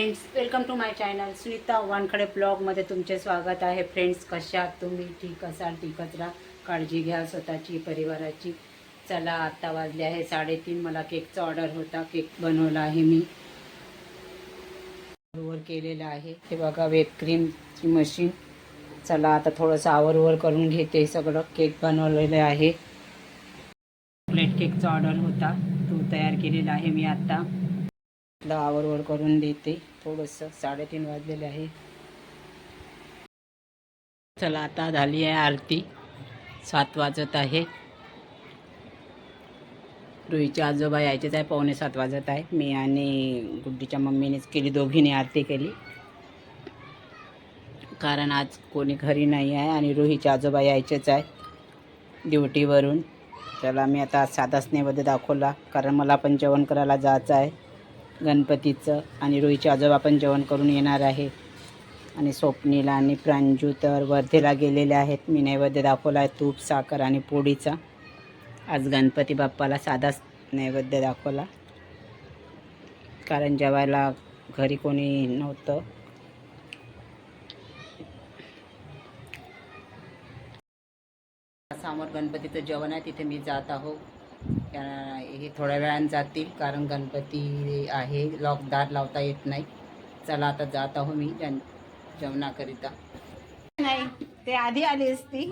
Friends welcome to my channel Sunita Wankhede ब्लॉगमध्ये तुमचे स्वागत आहे. फ्रेंड्स कशा तुम्ही? ठीक असाल? ठीकच राहा. काळजी घ्या स्वतःची परिवाराची. चला आत्ता वाजले आहे साडेतीन. मला केकचा ऑर्डर होता. केक बनवला आहे मी. आवरवर केलेलं आहे. हे बघा व्हेप क्रीमची मशीन चला आता थोडंसं आवरवर करून घेते. सगळं केक बनवलेलं आहे. चॉकलेट केकचा ऑर्डर होता. तो तयार केलेला आहे मी आत्ता दहा आवरवर करून देते. थोडंसं साडेतीन वाजलेले आहे. चला आता झाली आहे आरती. सात वाजत आहे. रुईचे आजोबा यायचेच आहे. पावणे सात वाजत आहे. मी आणि गुड्डीच्या मम्मीनेच केली दोघीने आरती केली. कारण आज कोणी घरी नाही आहे आणि रोहीचे आजोबा यायचेच आहे ड्युटीवरून. चला मी आता साधाच नैवेद्य दाखवला. कारण मला पण जेवण करायला जायचं आहे. गणपतीचं आणि रोहीचे आजोबा पण जेवण करून येणार आहे. आणि स्वप्नीला आणि प्रांजू तर वर्धेला गेलेले आहेत. मी नैवेद्य दाखवला आहे तूप साखर आणि पोळीचा. आज गणपती बाप्पाला साधाच नैवेद्य दाखवला. कारण जेवायला घरी कोणी नव्हतं. समोर गणपतीचं जेवण आहे तिथे मी जात आहो. हे थोड्या वेळानं जातील कारण गणपती आहे लॉकदार लावता येत नाही. चला आता जात आहो मी जन जेवणाकरिता. नाही ते आधी आली असती.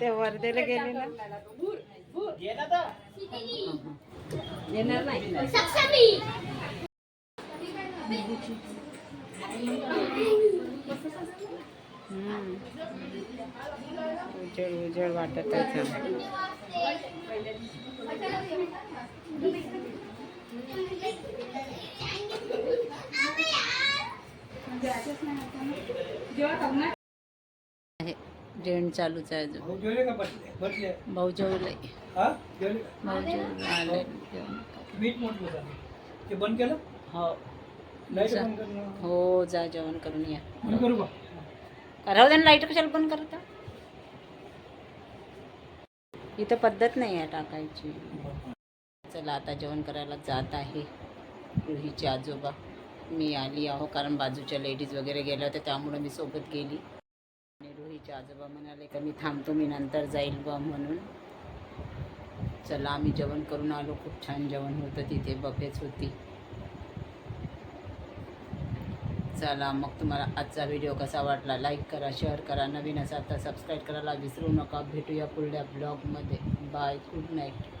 ते वर्धेला गेले ना. येणार नाही. हम्म. उजेड उजेड वाटत आहे छान. आहे. जेवण चालूच आहे अजून. भाऊ जेवले का बसले? बसले. भाऊ जेवले. हा? जेवले? का? भाऊ जेवले. आले. जेवण. मीठ म्हटलं होतं. ते बंद केलं? हो. लाइट जा. बंद करणं हो जा. जेवण करून या. बंद करू का का? राहू द्या लाइट कशाला बंद करता इथं पद्धत नाही आहे टाकायची. चला आता जेवण करायला जात आहे. रुहीचे आजोबा. मी आली आहो कारण बाजूच्या लेडीज वगैरे गेल्या होत्या त्यामुळं मी सोबत गेली. आणि रुहीचे आजोबा म्हणाले का मी थांबतो मी नंतर जाईल बा म्हणून. चला आम्ही जेवण करून आलो. खूप छान जेवण होतं तिथे बफेच होती. चला मग तुम्हाला आजचा व्हिडिओ कसा वाटला? लाईक करा शेअर करा. नवीन असाल तर सबस्क्राईब करायला विसरू नका. भेटूया पुढल्या ब्लॉगमध्ये बाय गुड नाईट